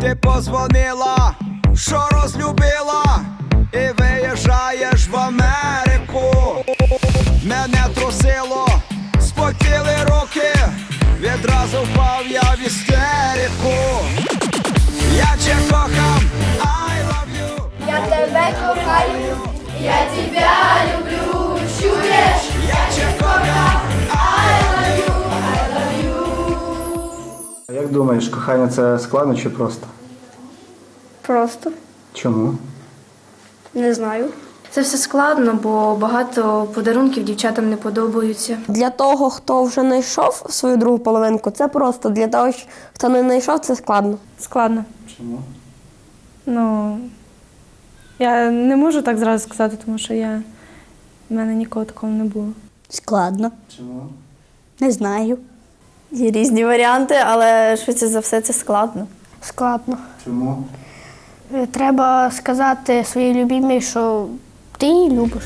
Ти позвонила, що розлюбила, і виїжджаєш в Америку. Мене трусило, спотіли руки, відразу впав я в істерику. Як думаєш, кохання це складно чи просто? Просто Чому? не знаю. Це все складно, бо багато подарунків дівчатам не подобаються. Для того, хто вже знайшов свою другу половинку, це просто. Для того, хто не знайшов, це складно. Складно. Чому? Ну я не можу так зразу сказати, тому що я в мене ніколи такого не було. Складно, Чому? не знаю. Є різні варіанти, але швидше за все це складно. Складно. Чому? Треба сказати своїй любімій, що ти її любиш.